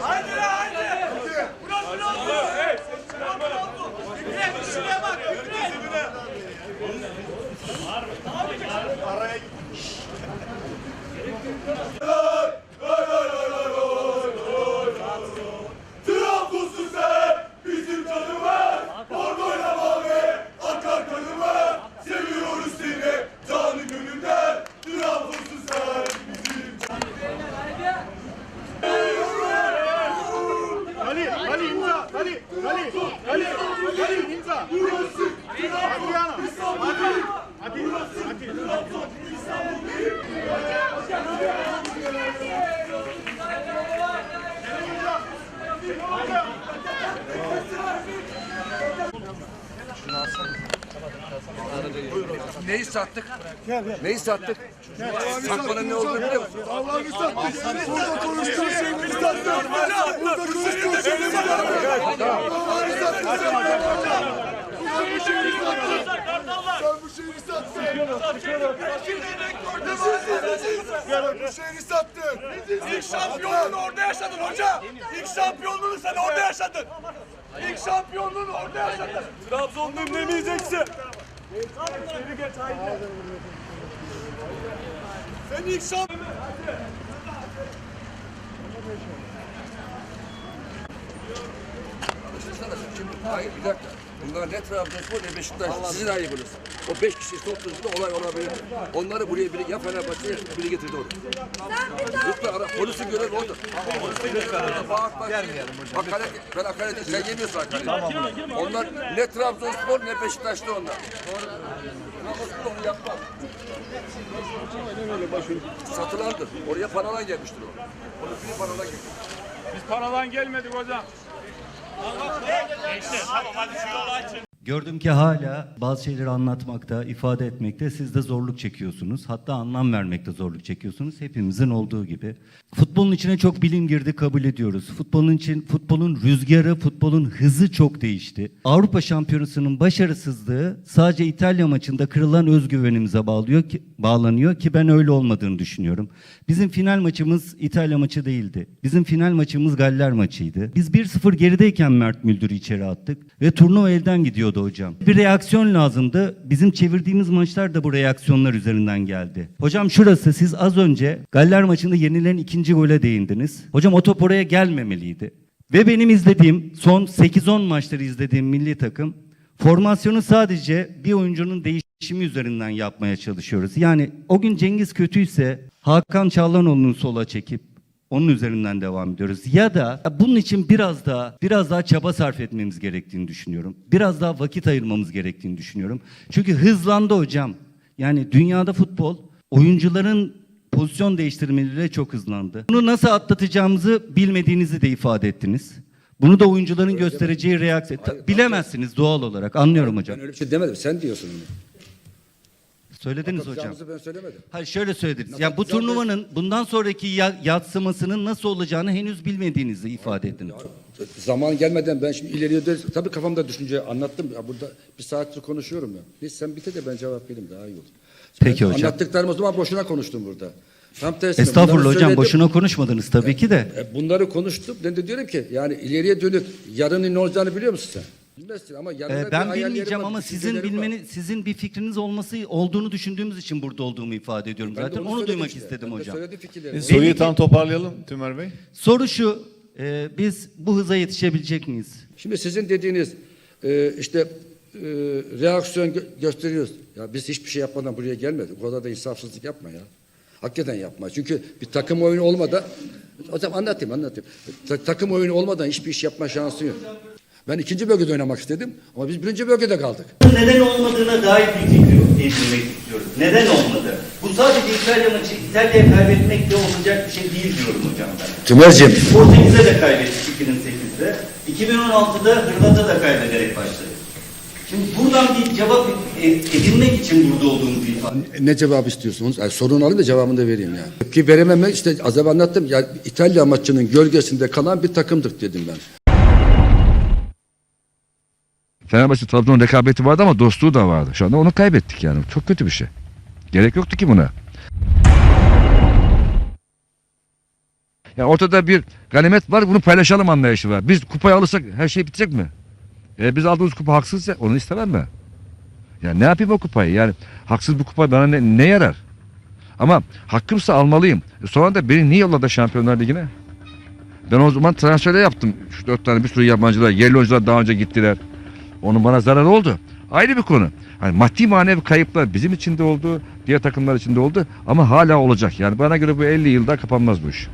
Haydi lan haydi. Murat Murat Murat. Murat Murat Murat. Fikret şuraya bak Fikret. Trabzonsun Ali, Ali, imza, Ali, Ali, Ali, Ali, imza. Burası Adriana, Adil, Adil, Adil. Burası İstanbul değil. Hocam, hocam, hocam. Neyi sattık? Neyi sattık? Satmanın ne olduğunu biliyor musun? Allah'ını sattık Burada konuştuğun şeyleri sattık Burada konuştuğun şeyleri sattık Allah'ını sattık sen bu şehri sattın Sen bu şehri sattın Sen bu şehri sattın İlk şampiyonluğunu orada yaşadın hoca. İlk şampiyonluğunu sen orada yaşadın. İlk şampiyonluğunu orada yaşadın. Trabzon'un demeyeceksin. Sen ilk. Düşünsene şimdi hayır bir dakika. Bunlar ne Trabzonspor ne Beşiktaş. Sizin ayıbınız. O beş kişi topladığında olay olabilir. Onları buraya biri ya Fenerbahçe'ye biri getirdi oraya. Lütfen ara polisi görev orada. Bak bak. Ben hakaret et. Sen yemiyorsun hakaret. Onlar ne Trabzonspor ne Beşiktaş'ta onlar. Trabzonspor onu yapmaz. Satılandır. Oraya paralan gelmiştir o. Onu bir paralan gelmiştir. Biz paradan gelmedik hocam. Gördüm ki hala bazı şeyleri anlatmakta, ifade etmekte siz de zorluk çekiyorsunuz. Hatta anlam vermekte zorluk çekiyorsunuz. Hepimizin olduğu gibi. Futbolun içine çok bilim girdi kabul ediyoruz. Futbolun için futbolun rüzgarı, futbolun hızı çok değişti. Avrupa Şampiyonası'nın başarısızlığı sadece İtalya maçında kırılan özgüvenimize bağlıyor ki bağlanıyor ki ben öyle olmadığını düşünüyorum. Bizim final maçımız İtalya maçı değildi. Bizim final maçımız Galler maçıydı. Biz 1-0 gerideyken Mert Müldür'ü içeri attık ve turnuva elden gidiyordu hocam. Bir reaksiyon lazımdı. Bizim çevirdiğimiz maçlar da bu reaksiyonlar üzerinden geldi. Hocam şurası siz az önce Galler maçında yenilen ikinci gole değindiniz. Hocam o top oraya gelmemeliydi. Ve benim izlediğim son 8-10 maçları izlediğim milli takım formasyonu sadece bir oyuncunun değişimi üzerinden yapmaya çalışıyoruz. Yani o gün Cengiz kötüyse Hakan Çağlanoğlu'nu sola çekip onun üzerinden devam ediyoruz. Ya da bunun için biraz daha biraz daha çaba sarf etmemiz gerektiğini düşünüyorum. Biraz daha vakit ayırmamız gerektiğini düşünüyorum. Çünkü hızlandı hocam. Yani dünyada futbol oyuncuların pozisyon değiştirmeleriyle çok hızlandı. Bunu nasıl atlatacağımızı bilmediğinizi de ifade ettiniz. Bunu da oyuncuların göstereceği reaksiyon. Bilemezsiniz doğal olarak. Anlıyorum hocam. Ben öyle bir şey demedim. Sen diyorsun onu. Söylediniz hocam. Ben söylemedim. Hayır şöyle söylediniz. Yani bu turnuvanın bundan sonraki ya- yatsımasının nasıl olacağını henüz bilmediğinizi ifade ettiniz. Zaman gelmeden ben şimdi ileriye de tabii kafamda düşünce anlattım. Ya burada bir saattir konuşuyorum ya. Biz sen bitir de ben cevap vereyim daha iyi olur. Peki hocam. Anlattıklarım o zaman boşuna konuştum burada. Tam tersine. Estağfurullah bunları hocam söyledim. boşuna konuşmadınız tabii ki de. E, Bunları konuştum. Ben de diyorum ki yani ileriye dönük yarının ne olacağını biliyor musun sen? Bilmezsin ama yarına Ee, bir ben hayallerim bilmeyeceğim var, ama sizin düşüncelerim var. bilmeni, sizin bir fikriniz olması olduğunu düşündüğümüz için burada olduğumu ifade ediyorum. Ben de Zaten onu, söyledim duymak işte. istedim Ben de hocam. söyledim fikirlerimi. Soruyu tam toparlayalım Tümer Bey. Soru şu, e, biz bu hıza yetişebilecek miyiz? Şimdi sizin dediğiniz e, işte e, reaksiyon gö- gösteriyoruz. Ya biz hiçbir şey yapmadan buraya gelmedik. O kadar da insafsızlık yapma ya. Hakikaten yapma. Çünkü bir takım oyunu olmadan zaman anlatayım anlatayım. Ta- takım oyunu olmadan hiçbir iş yapma şansın yok. Ben ikinci bölgede oynamak istedim ama biz birinci bölgede kaldık. Neden olmadığına dair bir fikri edinmek istiyoruz. Neden olmadı? Bu sadece İtalya maçı, İtalya'ya kaybetmekle olacak bir şey değil diyorum hocam ben. Tümerciğim. Portekiz'e de kaybettik 2008'de. 2016'da Hırvat'a da kaybederek başladık. Şimdi buradan bir cevap e- edinmek için burada olduğumuzu ifade Ne cevap istiyorsunuz? Yani sorun alayım da cevabını da vereyim ya. Tepki verememek işte az evvel anlattım. Ya İtalya maçının gölgesinde kalan bir takımdık dedim ben. Fenerbahçe Trabzon rekabeti vardı ama dostluğu da vardı. Şu anda onu kaybettik yani. Çok kötü bir şey. Gerek yoktu ki buna. Yani ortada bir ganimet var bunu paylaşalım anlayışı var. Biz kupayı alırsak her şey bitecek mi? E, biz aldığımız kupa haksızsa onu istemem mi? Yani ne yapayım o kupayı? Yani haksız bir kupa bana ne, ne yarar? Ama hakkımsa almalıyım. E, sonra da beni niye yolladı Şampiyonlar Ligi'ne? Ben o zaman transfer yaptım. Şu dört tane bir sürü yabancılar, yerli oyuncular daha önce gittiler. Onun bana zararı oldu. Ayrı bir konu. Hani maddi manevi kayıplar bizim için de oldu, diğer takımlar için de oldu ama hala olacak. Yani bana göre bu 50 yılda kapanmaz bu iş.